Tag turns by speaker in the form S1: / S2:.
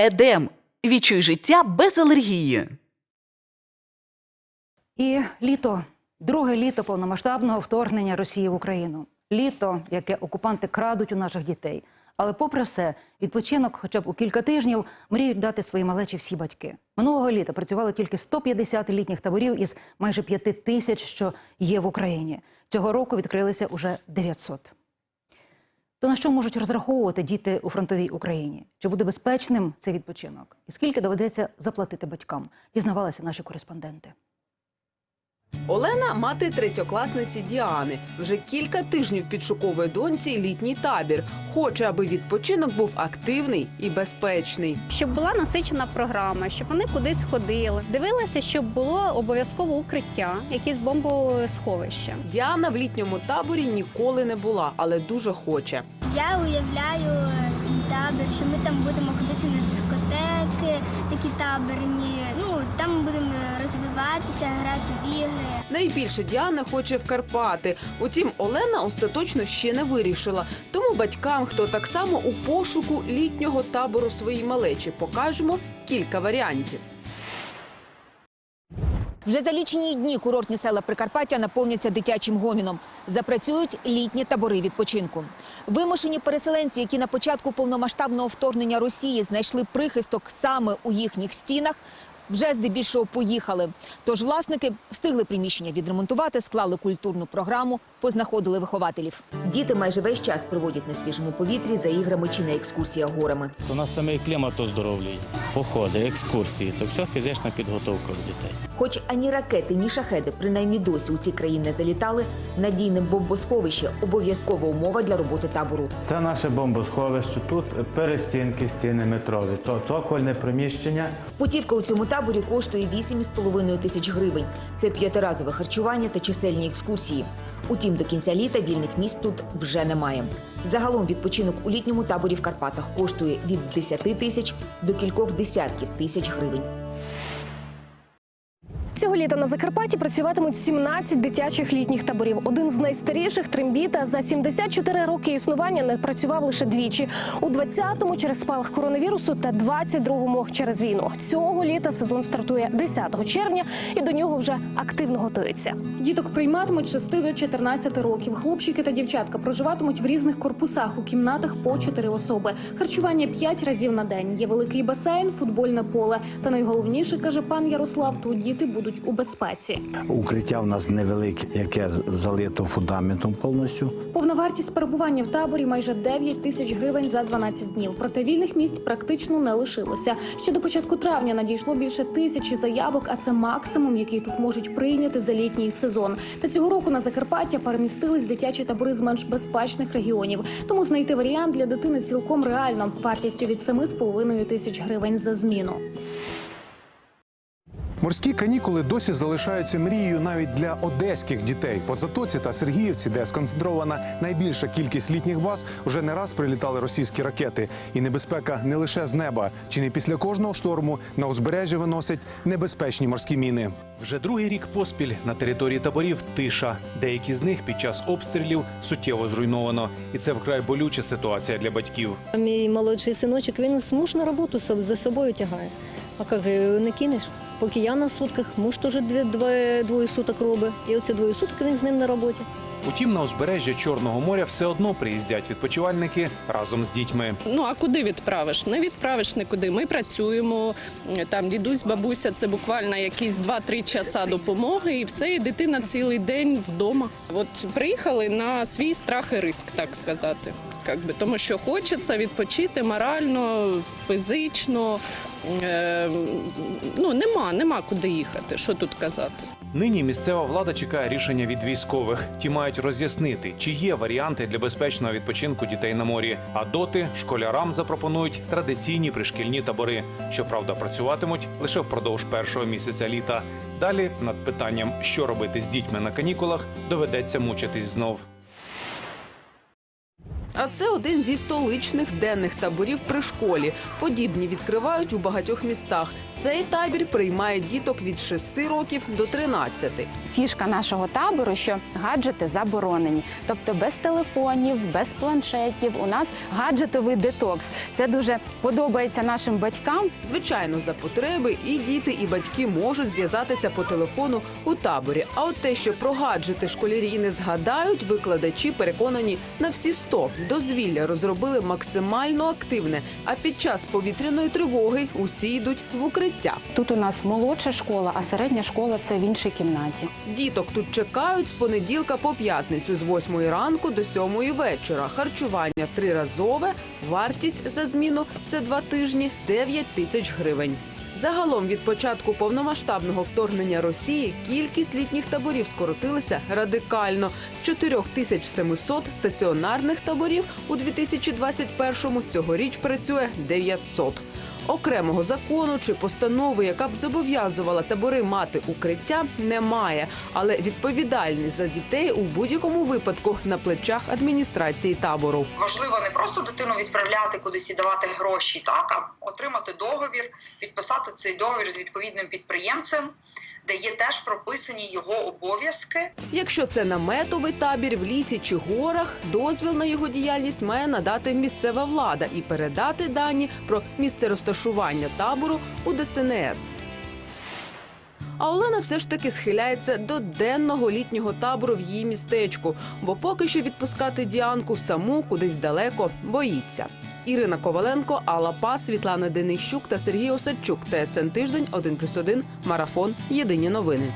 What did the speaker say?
S1: Едем. Відчуй життя без алергії.
S2: І літо, друге літо повномасштабного вторгнення Росії в Україну. Літо, яке окупанти крадуть у наших дітей. Але, попри все, відпочинок, хоча б у кілька тижнів, мріють дати свої малечі всі батьки. Минулого літа працювали тільки 150 літніх таборів із майже 5 тисяч, що є в Україні. Цього року відкрилися уже 900. То на що можуть розраховувати діти у фронтовій Україні? Чи буде безпечним цей відпочинок? І скільки доведеться заплатити батькам? Дізнавалися наші кореспонденти.
S3: Олена мати третьокласниці Діани. Вже кілька тижнів підшуковує доньці літній табір. Хоче, аби відпочинок був активний і безпечний.
S4: щоб була насичена програма, щоб вони кудись ходили. Дивилася, щоб було обов'язково укриття, якісь бомбосховища.
S3: Діана в літньому таборі ніколи не була, але дуже хоче.
S5: Я уявляю е, табір, що ми там будемо ходити на дискотеки, такі табірні. Ну там ми будемо розвиватися, грати в ігри.
S3: Найбільше Діана хоче в Карпати. Утім, Олена остаточно ще не вирішила. Тому батькам, хто так само у пошуку літнього табору своїй малечі, покажемо кілька варіантів.
S6: Вже за лічені дні курортні села Прикарпаття наповняться дитячим гоміном. Запрацюють літні табори відпочинку. Вимушені переселенці, які на початку повномасштабного вторгнення Росії знайшли прихисток саме у їхніх стінах, вже здебільшого поїхали. Тож власники встигли приміщення відремонтувати, склали культурну програму, познаходили вихователів. Діти майже весь час проводять на свіжому повітрі за іграми чи на екскурсіях горами.
S7: У нас самий клімат оздоровлює. Походи, екскурсії це все фізична підготовка в дітей.
S6: Хоч ані ракети, ні шахеди, принаймні досі у ці країни залітали, надійне бомбосховище обов'язкова умова для роботи табору.
S8: Це наше бомбосховище. Тут перестінки, стіни метрові. Це цокольне приміщення.
S6: Путівка у цьому таборі коштує 8,5 тисяч гривень. Це п'ятиразове харчування та чисельні екскурсії. Утім, до кінця літа вільних місць тут вже немає. Загалом відпочинок у літньому таборі в Карпатах коштує від 10 тисяч до кількох десятків тисяч гривень.
S9: Цього літа на Закарпатті працюватимуть 17 дитячих літніх таборів. Один з найстаріших Трембіта за 74 роки існування не працював лише двічі. У 20-му через спалах коронавірусу та 22-му через війну. Цього літа сезон стартує 10 червня і до нього вже активно готуються. Діток прийматимуть 6 до 14 років. Хлопчики та дівчатка проживатимуть в різних корпусах у кімнатах по 4 особи. Харчування 5 разів на день. Є великий басейн, футбольне поле. Та найголовніше каже пан Ярослав, тут діти будуть у безпеці.
S10: Укриття в нас невелике, яке залито фундаментом повністю.
S9: Повна вартість перебування в таборі майже 9 тисяч гривень за 12 днів. Проте вільних місць практично не лишилося. Ще до початку травня надійшло більше тисячі заявок, а це максимум, який тут можуть прийняти за літній сезон. Та цього року на Закарпаття перемістились дитячі табори з менш безпечних регіонів. Тому знайти варіант для дитини цілком реально вартістю від 7,5 тисяч гривень за зміну.
S11: Морські канікули досі залишаються мрією навіть для одеських дітей. По Затоці та Сергіївці, де сконцентрована найбільша кількість літніх баз, уже не раз прилітали російські ракети. І небезпека не лише з неба. Чи не після кожного шторму на узбережжя виносять небезпечні морські міни.
S12: Вже другий рік поспіль на території таборів тиша. Деякі з них під час обстрілів суттєво зруйновано, і це вкрай болюча ситуація для батьків.
S13: Мій молодший синочок він муж роботу за собою тягає. А як же його не кинеш? Поки я на сутках, муж теж двоє суток робить. І оці двоє суток він з ним на роботі.
S12: Утім, на узбережжя Чорного моря все одно приїздять відпочивальники разом з дітьми.
S14: Ну а куди відправиш? Не відправиш нікуди. Ми працюємо. Там дідусь, бабуся, це буквально якісь 2-3 часа допомоги, і все, і дитина цілий день вдома. От приїхали на свій страх і риск, так сказати. Как би, тому що хочеться відпочити морально, фізично. Е, ну нема, нема куди їхати. Що тут казати?
S12: Нині місцева влада чекає рішення від військових. Ті мають роз'яснити, чи є варіанти для безпечного відпочинку дітей на морі. А доти школярам запропонують традиційні пришкільні табори. Щоправда, працюватимуть лише впродовж першого місяця літа. Далі над питанням, що робити з дітьми на канікулах, доведеться мучитись знов.
S3: А це один зі столичних денних таборів при школі. Подібні відкривають у багатьох містах. Цей табір приймає діток від 6 років до 13.
S15: Фішка нашого табору, що гаджети заборонені, тобто без телефонів, без планшетів. У нас гаджетовий детокс. Це дуже подобається нашим батькам.
S3: Звичайно, за потреби і діти, і батьки можуть зв'язатися по телефону у таборі. А от те, що про гаджети школярі не згадають, викладачі переконані на всі 100. Дозвілля розробили максимально активне. А під час повітряної тривоги усі йдуть в укриття.
S15: Тут у нас молодша школа, а середня школа це в іншій кімнаті.
S3: Діток тут чекають з понеділка по п'ятницю з 8 ранку до 7 вечора. Харчування триразове, вартість за зміну це два тижні 9 тисяч гривень. Загалом від початку повномасштабного вторгнення Росії кількість літніх таборів скоротилася радикально з 4700 стаціонарних таборів у 2021-му цьогоріч працює 900. Окремого закону чи постанови, яка б зобов'язувала табори мати укриття, немає. Але відповідальність за дітей у будь-якому випадку на плечах адміністрації табору.
S16: Важливо не просто дитину відправляти кудись і давати гроші, так а отримати договір, підписати цей договір з відповідним підприємцем, де є теж прописані його обов'язки.
S3: Якщо це наметовий табір в лісі чи горах, дозвіл на його діяльність має надати місцева влада і передати дані про місце розташування табору у ДСНС. А Олена все ж таки схиляється до денного літнього табору в її містечку, бо поки що відпускати Діанку саму кудись далеко боїться. Ірина Коваленко, Алла Пас, Світлана Денищук та Сергій Осадчук. ТСН тиждень 1+,1, Марафон. Єдині новини.